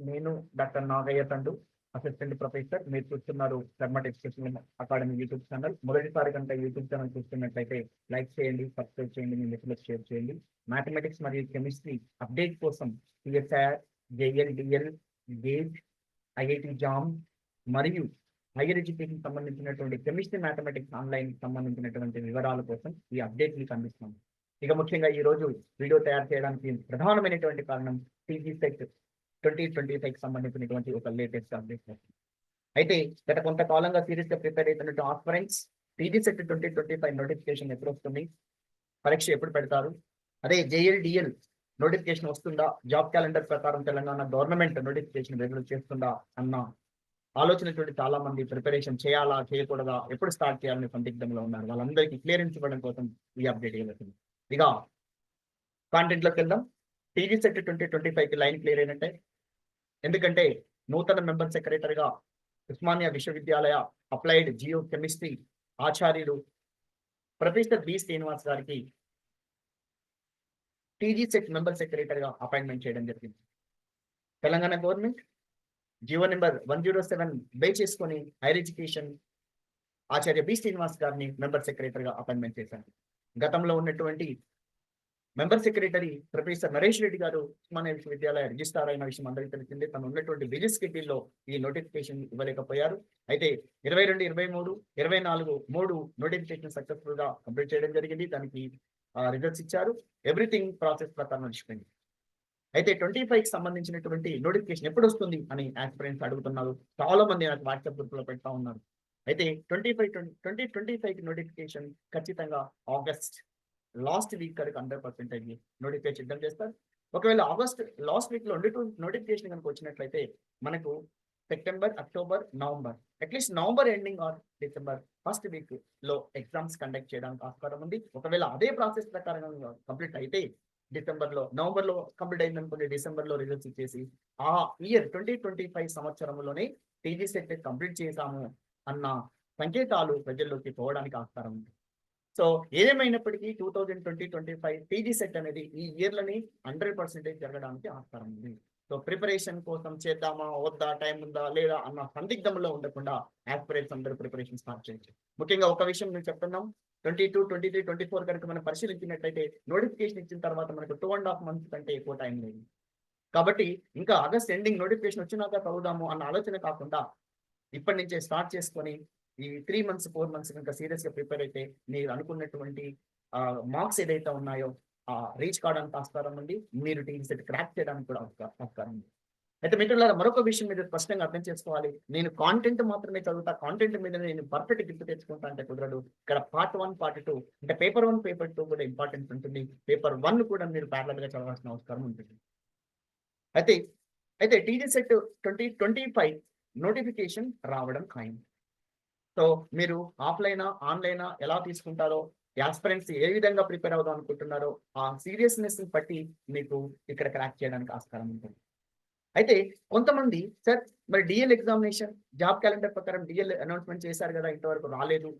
నేను doctor Nagayya Thandu assistant professor. మీరు చూస్తున్నారు Dharmat education academy YouTube channel. మొదటిసారి కనుక యూట్యూబ్ ఛానల్ చూస్తున్నట్లయితే లైక్ చేయండి సబ్స్క్రైబ్ చేయండి మీ మిత్రులకు షేర్ చేయండి. మ్యాథమెటిక్స్ మరియు కెమిస్ట్రీ అప్డేట్ కోసం CSR JLDL GATE IIT JAM మరియు హైయర్ ఎడ్యుకేషన్ సంబంధించినటువంటి కెమిస్ట్రీ మ్యాథమెటిక్స్ ఆన్లైన్ సంబంధించినటువంటి వివరాల కోసం ఈ అప్డేట్ మీకు అందిస్తాం ఇక ముఖ్యంగా ఈ రోజు వీడియో తయారు చేయడానికి ప్రధానమైనటువంటి కారణం TG SET twenty twenty five సంబంధించినటువంటి ఒక లేటెస్ట్ అప్డేట్ అయితే గత కొంతకాలంగా సీరియస్గా ప్రిపేర్ అవుతున్నట్టు aspirants PG SET twenty twenty five notification ఎప్పుడు వస్తుంది? పరీక్ష ఎప్పుడు పెడతారు? అదే జేఎల్డిఎల్ నోటిఫికేషన్ వస్తుందా? జాబ్ క్యాలెండర్ ప్రకారం తెలంగాణ గవర్నమెంట్ నోటిఫికేషన్ రెగ్యులర్ చేస్తుందా? అన్న ఆలోచనటువంటి చాలా మంది ప్రిపరేషన్ చేయాలా చేయకూడదా? ఎప్పుడు స్టార్ట్ చేయాలని సందిగ్ధంలో ఉన్నారు. వాళ్ళందరికీ క్లియరెన్స్ ఇవ్వడం కోసం ఈ అప్డేట్ ఇవ్వలేదు ఇక కాంటెంట్లోకి వెళ్దాం. టీజీ సెట్ ట్వంటీ ట్వంటీ ఫైవ్కి లైన్ క్లియర్ అయినట్టే. ఎందుకంటే నూతన మెంబర్ సెక్రటరీగా ఉస్మానియా విశ్వవిద్యాలయ అప్లైడ్ జియో కెమిస్ట్రీ ఆచార్యులు ప్రొఫెసర్ బి శ్రీనివాస్ గారికి టీజీ సెట్ మెంబర్ సెక్రటరీగా అపాయింట్మెంట్ చేయడం జరిగింది. Telangana government G O number one zero seven బే చేసుకొని హైర్ ఎడ్యుకేషన్ ఆచార్య బి శ్రీనివాస్ గారిని మెంబర్ సెక్రటరీగా అపాయింట్మెంట్ చేశారు. గతంలో ఉన్నటువంటి member secretary professor Naresh Reddy గారు ఉస్మానియా విశ్వవిద్యాలయ రిజిస్ట్రార్ అయిన విషయం అందరికీ తెలిసిందే. తను ఉన్నటువంటి బిజీ స్కెడ్యూల్లో ఈ నోటిఫికేషన్ ఇవ్వలేకపోయారు. అయితే ఇరవై రెండు ఇరవై మూడు ఇరవై నాలుగు మూడు నోటిఫికేషన్ సక్సెస్ఫుల్గా కంప్లీట్ చేయడం జరిగింది. దానికి రిజల్ట్స్ ఇచ్చారు. ఎవ్రీథింగ్ ప్రాసెస్ ప్రకారం నడిచిపోయింది. అయితే ట్వంటీ ఫైవ్కి సంబంధించినటువంటి నోటిఫికేషన్ ఎప్పుడు వస్తుంది అని ఆస్పిరెంట్స్ అడుగుతున్నారు. చాలా మంది నాకు వాట్సాప్ గ్రూప్లో పెడతా ఉన్నారు. అయితే twenty five twenty twenty five notification ఖచ్చితంగా ఆగస్ట్ లాస్ట్ వీక్ కనుక హండ్రెడ్ పర్సెంటేజ్ నోటిఫికేషన్ సిద్ధం చేస్తారు. ఒకవేళ ఆగస్ట్ లాస్ట్ వీక్లో నోటిఫికేషన్ కనుక వచ్చినట్లయితే మనకు September October November at least November ending or December first వీక్లో ఎగ్జామ్స్ కండక్ట్ చేయడానికి ఆస్కారం ఉంది. ఒకవేళ అదే ప్రాసెస్ ప్రకారం కంప్లీట్ అయితే డిసెంబర్లో నవంబర్లో కంప్లీట్ అయింది అనుకోండి డిసెంబర్లో రిజల్ట్స్ ఇచ్చేసి ఆ ఇయర్ ట్వంటీ ట్వంటీ ఫైవ్ సంవత్సరంలోనే టీజీ సెట్ కంప్లీట్ చేశాము అన్న సంకేతాలు ప్రజల్లోకి పోవడానికి ఆస్కారం ఉంది. సో ఏదేమైనప్పటికీ two thousand twenty twenty five TG SET అనేది ఈ ఇయర్లని హండ్రెడ్ పర్సెంటేజ్ జరగడానికి ఆస్కారం ఉంది. సో ప్రిపరేషన్ కోసం చేద్దామా వద్దా టైం ఉందా లేదా అన్న సందిగ్ధంలో ఉండకుండా ఆస్పిరేట్స్ అందరూ ప్రిపరేషన్ స్టార్ట్ చేయండి. ముఖ్యంగా ఒక విషయం నేను చెప్తున్నాం. Twenty two twenty three twenty four కనుక మనం పరిశీలించినట్లయితే నోటిఫికేషన్ ఇచ్చిన తర్వాత మనకు టూ అండ్ హాఫ్ మంత్స్ కంటే ఎక్కువ టైం లేదు. కాబట్టి ఇంకా ఆగస్ట్ ఎండింగ్ నోటిఫికేషన్ వచ్చినాక చదువుదాము అన్న ఆలోచన కాకుండా ఇప్పటి నుంచే స్టార్ట్ చేసుకొని ఈ త్రీ మంత్స్ ఫోర్ మంత్స్ కనుక సీరియస్గా ప్రిపేర్ అయితే మీరు అనుకున్నటువంటి మార్క్స్ ఏదైతే ఉన్నాయో ఆ రీచ్ కావడానికి ఆస్కారం ఉంది. మీరు టీమ్ సెట్ క్రాక్ చేయడానికి కూడా ఆస్కారం ఉంది. అయితే మిత్రులారా మరొక విషయం మీద స్పష్టంగా అర్థం చేసుకోవాలి. నేను కాంటెంట్ మాత్రమే చదువుతా కాంటెంట్ మీద నేను పర్ఫెక్ట్ గిఫ్ట్ తెచ్చుకుంటా అంటే కుదరదు. ఇక్కడ పార్ట్ వన్ పార్ట్ టూ అంటే పేపర్ వన్ పేపర్ టూ కూడా ఇంపార్టెన్స్ ఉంటుంది. పేపర్ వన్ కూడా మీరు ప్యారల్గా చదవాల్సిన అవసరం ఉంటుంది. అయితే అయితే TG SET twenty twenty five notification రావడం ఖాయం. సో మీరు ఆఫ్లైనా ఆన్లైనా ఎలా తీసుకుంటారో యాస్పరెంట్స్ ఏ విధంగా ప్రిపేర్ అవుదాం అనుకుంటున్నారో ఆ సీరియస్నెస్ బట్టి మీకు ఇక్కడ క్రాక్ చేయడానికి ఆస్కారం ఉంటుంది. అయితే కొంతమంది సార్ మరి డిఎల్ ఎగ్జామినేషన్ జాబ్ క్యాలెండర్ ప్రకారం డిఎల్ అనౌన్స్మెంట్ చేశారు కదా ఇంతవరకు రాలేదు.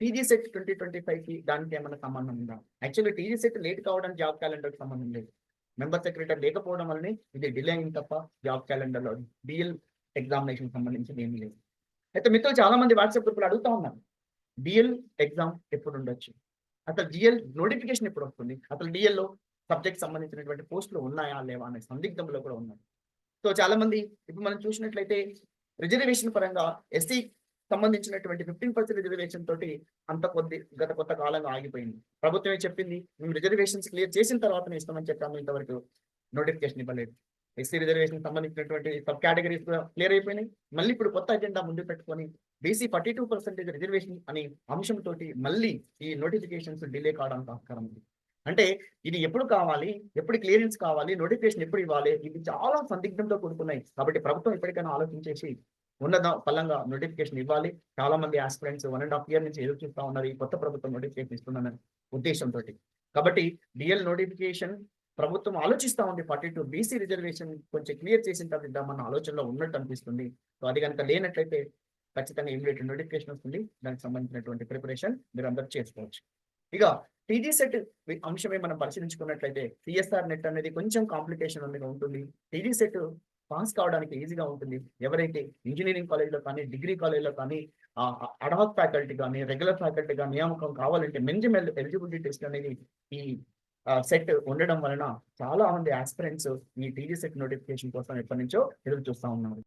టీజీ సెట్ ట్వంటీ ట్వంటీ ఫైవ్కి దానికి ఏమైనా సంబంధం ఉందా? యాక్చువల్లీ టీజీ సెట్ లేట్ కావడానికి జాబ్ క్యాలెండర్ సంబంధం లేదు. మెంబర్ సెక్రటరీ లేకపోవడం వల్లనే ఇది డిలే అయింది తప్ప జాబ్ క్యాలెండర్లో డిఎల్ ఎగ్జామినేషన్ సంబంధించి ఏమీ లేదు. అయితే మిత్రులు చాలా మంది వాట్సాప్ గ్రూపులు అడుగుతా ఉన్నారు. డిఎల్ ఎగ్జామ్ ఎప్పుడు ఉండొచ్చు? అసలు డిఎల్ నోటిఫికేషన్ ఎప్పుడు వస్తుంది? అసలు డిఎల్లో సబ్జెక్ట్ సంబంధించినటువంటి పోస్టులు ఉన్నాయా లేవా అనే సందిగ్ధంలో కూడా ఉన్నాయి సో చాలా మంది ఇప్పుడు మనం చూసినట్లయితే రిజర్వేషన్ పరంగా ఎస్సీ సంబంధించినటువంటి ఫిఫ్టీన్ పర్సెంట్ రిజర్వేషన్ తోటి అంత కొద్ది గత కొత్త కాలంగా ఆగిపోయింది. ప్రభుత్వమే చెప్పింది? మేము రిజర్వేషన్స్ క్లియర్ చేసిన తర్వాతనే ఇస్తామని చెప్పాము ఇంతవరకు నోటిఫికేషన్ ఇవ్వలేదు. ఎస్సీ రిజర్వేషన్ సంబంధించినటువంటి సబ్ కేటగిరీస్ కూడా క్లియర్ అయిపోయినాయి. మళ్ళీ ఇప్పుడు కొత్త అజెండా ముందు పెట్టుకొని BC forty two percentage reservation అనే అంశంతో మళ్ళీ ఈ నోటిఫికేషన్స్ డిలే కావడానికి ఆస్కారం ఉంది అంటే ఇది ఎప్పుడు కావాలి ఎప్పుడు క్లియరెన్స్ కావాలి నోటిఫికేషన్ ఎప్పుడు ఇవ్వాలి ఇది చాలా సందిగ్ధంతో కూడుకున్నాయి. కాబట్టి ప్రభుత్వం ఎప్పటికైనా ఆలోచించేసి ఉన్నత పల్లంగా నోటిఫికేషన్ ఇవ్వాలి. చాలా మంది aspirants one and half year నుంచి ఎదురు చూస్తా ఉన్నారు. ఈ కొత్త ప్రభుత్వం నోటిఫికేషన్ ఇస్తుందన్న ఉద్దేశంతో కాబట్టి డిఎల్ నోటిఫికేషన్ ప్రభుత్వం ఆలోచిస్తా ఉంది. ఫార్టీ టూ బీసీ రిజర్వేషన్ కొంచెం క్లియర్ చేసిన తర్వాత ఇద్దామన్న ఆలోచనలో ఉన్నట్టు అనిపిస్తుంది. సో అది కనుక లేనట్లయితే ఖచ్చితంగా ఇమీడియట్ నోటిఫికేషన్ వస్తుంది. దానికి సంబంధించినటువంటి ప్రిపరేషన్ మీరు అందరూ చేసుకోవచ్చు. ఇక టీజీ సెట్ అంశమే మనం పరిశీలించుకున్నట్లయితే సిఎస్ఆర్ నెట్ అనేది కొంచెం కాంప్లికేషన్ అనేది ఉంటుంది. టీజీ సెట్ పాస్ కావడానికి ఈజీగా ఉంటుంది. ఎవరైతే ఇంజనీరింగ్ కాలేజ్లో కానీ డిగ్రీ కాలేజ్లో కానీ అడాక్ ఫ్యాకల్టీ కానీ రెగ్యులర్ ఫ్యాకల్టీగా నియామకం కావాలంటే మినిమం ఎలిజిబిలిటీ టెస్ట్ అనేది ఈ సెట్ ఉండడం వలన చాలా మంది ఆస్పిరెంట్స్ ఈ టీజీ సెట్ నోటిఫికేషన్ కోసం ఎప్పటి నుంచో ఎదురు చూస్తా ఉన్నారు.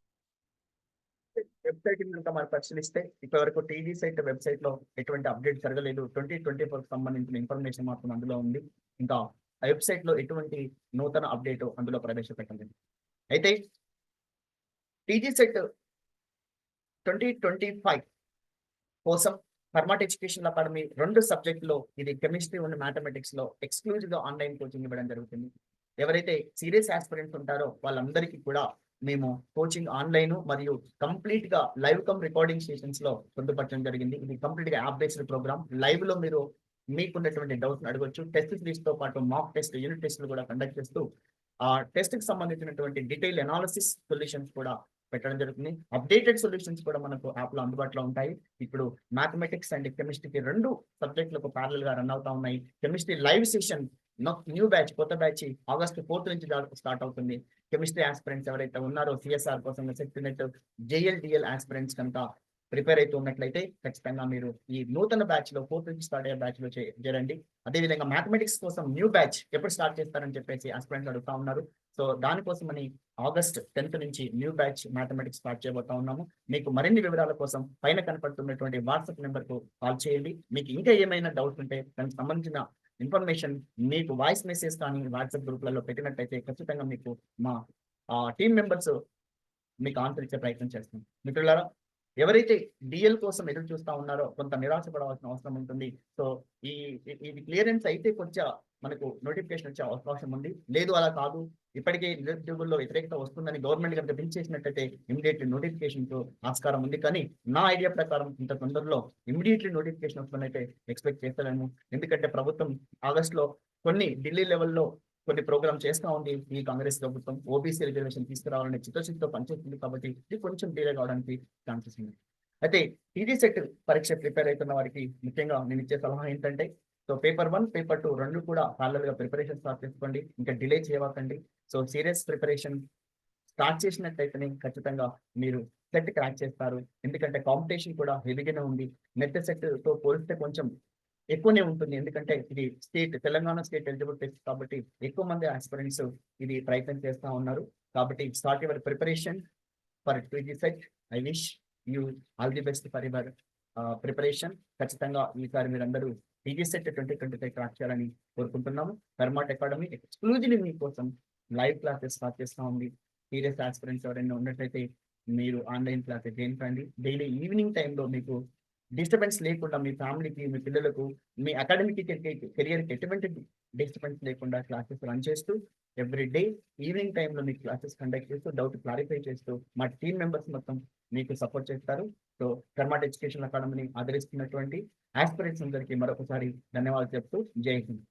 వెబ్సైట్ కనుక మనం పరిశీలిస్తే ఇప్పటివరకు టీజీ సైట్ వెబ్సైట్లో ఎటువంటి అప్డేట్ జరగలేదు. ట్వంటీ ట్వంటీ ఫోర్ సంబంధించిన ఇన్ఫర్మేషన్ మాత్రం అందులో ఉంది. ఇంకా ఆ వెబ్సైట్లో ఎటువంటి నూతన అప్డేట్ అందులో ప్రవేశపెట్టలేదు. అయితే TG SET twenty twenty five కోసం ఫర్మాట్ ఎడ్యుకేషన్ అకాడమీ రెండు సబ్జెక్టులో ఇది కెమిస్ట్రీ ఉన్న మ్యాథమెటిక్స్లో ఎక్స్క్లూజివ్గా ఆన్లైన్ కోచింగ్ ఇవ్వడం జరుగుతుంది. ఎవరైతే సీరియస్ ఆస్పిరెంట్స్ ఉంటారో వాళ్ళందరికీ కూడా మేము కోచింగ్ ఆన్లైన్ మరియు కంప్లీట్గా లైవ్ కమ్ రికార్డింగ్ సెషన్స్లో పొందుపరచడం జరిగింది. ఇది కంప్లీట్గా యాప్ బేస్డ్ ప్రోగ్రామ్ లైవ్లో మీరు మీకున్నటువంటి డౌట్స్ అడగొచ్చు. టెస్ట్ సిరీస్తో పాటు మాక్ టెస్ట్ యూనిట్ టెస్ట్లు కూడా కండక్ట్ చేస్తూ ఆ టెస్ట్కి సంబంధించినటువంటి డీటెయిల్ అనాలిసిస్ సొల్యూషన్స్ కూడా పెట్టడం జరుగుతుంది. అప్డేటెడ్ సొల్యూషన్స్ కూడా మనకు యాప్లో అందుబాటులో ఉంటాయి. ఇప్పుడు మ్యాథమెటిక్స్ అండ్ కెమిస్ట్రీకి రెండు సబ్జెక్టులకు ప్యారల్గా రన్ అవుతా ఉన్నాయి. Chemistry live session new batch కొత్త బ్యాచ్ ఆగస్ట్ ఫోర్త్ నుంచి స్టార్ట్ అవుతుంది. కెమిస్ట్రీ ఆస్పిరెంట్స్ ఎవరైతే ఉన్నారో సిఎస్ఆర్ కోసం సెక్టినెట్ జేఎల్డిఎల్ ఆస్పిరెంట్స్ కనుక ప్రిపేర్ అవుతూ ఉన్నట్లయితే ఖచ్చితంగా మీరు ఈ నూతన బ్యాచ్లో ఫోర్త్ నుంచి స్టార్ట్ అయ్యే బ్యాచ్లో చేరండి. అదేవిధంగా మ్యాథమెటిక్స్ కోసం న్యూ బ్యాచ్ ఎప్పుడు స్టార్ట్ చేస్తారని చెప్పేసి ఆస్పిరెంట్స్ అడుగుతా ఉన్నారు. సో దానికోసమని ఆగస్ట్ టెన్త్ నుంచి న్యూ బ్యాచ్ మ్యాథమెటిక్స్ స్టార్ట్ చేయబోతా ఉన్నాము. మీకు మరిన్ని వివరాల కోసం పైన కనపడుతున్నటువంటి వాట్సాప్ నెంబర్కు కాల్ చేయండి. మీకు ఇంకా ఏమైనా డౌట్స్ ఉంటే దానికి సంబంధించిన ఇన్ఫర్మేషన్ మీకు వాయిస్ మెసేజ్ కానీ వాట్సాప్ గ్రూప్లలో పెట్టినట్టయితే ఖచ్చితంగా మీకు మా టీం మెంబర్స్ మీకు ఆన్సర్ ఇచ్చే ప్రయత్నం చేస్తాం. మిత్రులారా ఎవరైతే డిఎల్ కోసం ఎదురు చూస్తా ఉన్నారో కొంత నిరాశపడవలసిన అవసరం ఉంటుంది. సో ఈ ఈ- ఇది క్లియరెన్స్ అయితే కొంచెం మనకు నోటిఫికేషన్ వచ్చే అవకాశం ఉంది. లేదు అలా కాదు. ఇప్పటికే నిరుద్యోగుల్లో వ్యతిరేకత వస్తుందని గవర్నమెంట్ కనుక బిల్ చేసినట్టయితే ఇమీడియట్లీ నోటిఫికేషన్కు ఆస్కారం ఉంది. కానీ నా ఐడియా ప్రకారం ఇంత తొందరలో ఇమీడియట్లీ నోటిఫికేషన్ అయితే ఎక్స్పెక్ట్ చేస్తాను ఎందుకంటే ప్రభుత్వం ఆగస్ట్లో కొన్ని ఢిల్లీ లెవెల్లో కొన్ని ప్రోగ్రామ్ చేస్తా ఉంది ఈ కాంగ్రెస్ ప్రభుత్వం. ఓబీసీ రిజర్వేషన్ తీసుకురావాలని చిత్తశుద్ధితో పనిచేస్తుంది కాబట్టి ఇది కొంచెం డిలే కావడానికి ఛాన్సెస్ ఉంది అయితే టీజీ సెట్ పరీక్ష ప్రిపేర్ అవుతున్న వారికి ముఖ్యంగా నేను ఇచ్చే సలహా ఏంటంటే so paper one paper two రెండు కూడా పార్లర్గా ప్రిపరేషన్ స్టార్ట్ చేసుకోండి. ఇంకా డిలే చేయవకండి సో సీరియస్ ప్రిపరేషన్ స్టార్ట్ చేసినట్లయితేనే ఖచ్చితంగా మీరు సెట్ క్రాక్ చేస్తారు. ఎందుకంటే కాంపిటీషన్ కూడా హెవీగానే ఉంది. నెట్ సెట్తో పోలిస్తే కొంచెం ఎక్కువనే ఉంటుంది. ఎందుకంటే ఇది state Telangana state eligible test కాబట్టి ఎక్కువ మంది ఆస్పిరెంట్స్ ఇది ప్రయత్నం చేస్తూ ఉన్నారు. కాబట్టి start your preparation for TG SET. I wish you all the best for your preparation. ఖచ్చితంగా ఈసారి మీరందరూ TG SET twenty twenty five crack చేయాలని కోరుకుంటున్నాము. ధర్మాట్ అకాడమీ ఎక్స్క్లూజివ్లీ మీకోసం లైవ్ క్లాసెస్ స్టార్ట్ చేస్తూ ఉంది. సీరియస్ ఆస్పిరెంట్స్ ఎవరైనా ఉన్నట్లయితే మీరు ఆన్లైన్ క్లాసెస్ జాయిన్ కండి డైలీ ఈవినింగ్ టైంలో మీకు డిస్టర్బెన్స్ లేకుండా మీ ఫ్యామిలీకి మీ పిల్లలకు మీ అకాడమిక్ కెరియర్కి ఎటువంటి డిస్టర్బెన్స్ లేకుండా క్లాసెస్ రన్ చేస్తూ ఎవ్రీ డే ఈవినింగ్ టైంలో మీకు క్లాసెస్ కండక్ట్ చేస్తూ డౌట్ క్లారిఫై చేస్తూ మా టీం మెంబర్స్ మొత్తం మీకు సపోర్ట్ చేస్తారు. సో కర్మాట్ ఎడ్యుకేషన్ అకాడమీని ఆదరిస్తున్నటువంటి ఆస్పిరెంట్స్ అందరికీ మరొకసారి ధన్యవాదాలు చెప్తూ జై హింద్.